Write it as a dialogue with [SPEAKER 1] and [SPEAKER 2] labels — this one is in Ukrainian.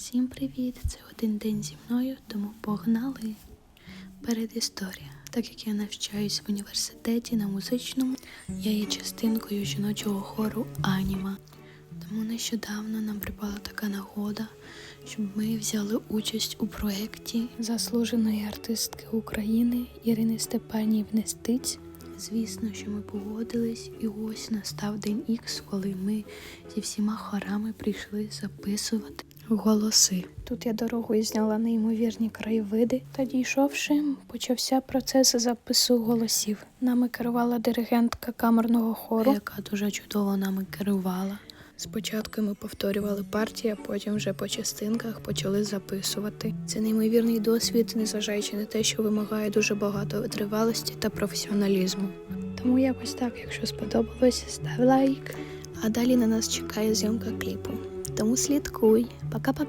[SPEAKER 1] Всім привіт! Це один день зі мною, тому погнали. Передісторія. Так як я навчаюсь в університеті на музичному, я є частинкою жіночого хору Аніма. Тому нещодавно нам припала така нагода, щоб ми взяли участь у проєкті заслуженої артистки України Ірини Степанівни Стиць. Звісно, що ми погодились, і ось настав день Ікс, коли ми зі всіма хорами прийшли записувати голоси. Тут я дорогою зняла неймовірні краєвиди. Та дійшовши, почався процес запису голосів. Нами керувала диригентка камерного хору, яка дуже чудово нами керувала. Спочатку ми повторювали партії, а потім вже по частинках почали записувати. Це неймовірний досвід, незважаючи на те, що вимагає дуже багато витривалості та професіоналізму. Тому якось так, якщо сподобалось, став лайк. А далі на нас чекає зйомка кліпу. Тому слідкуй. Пока-пока.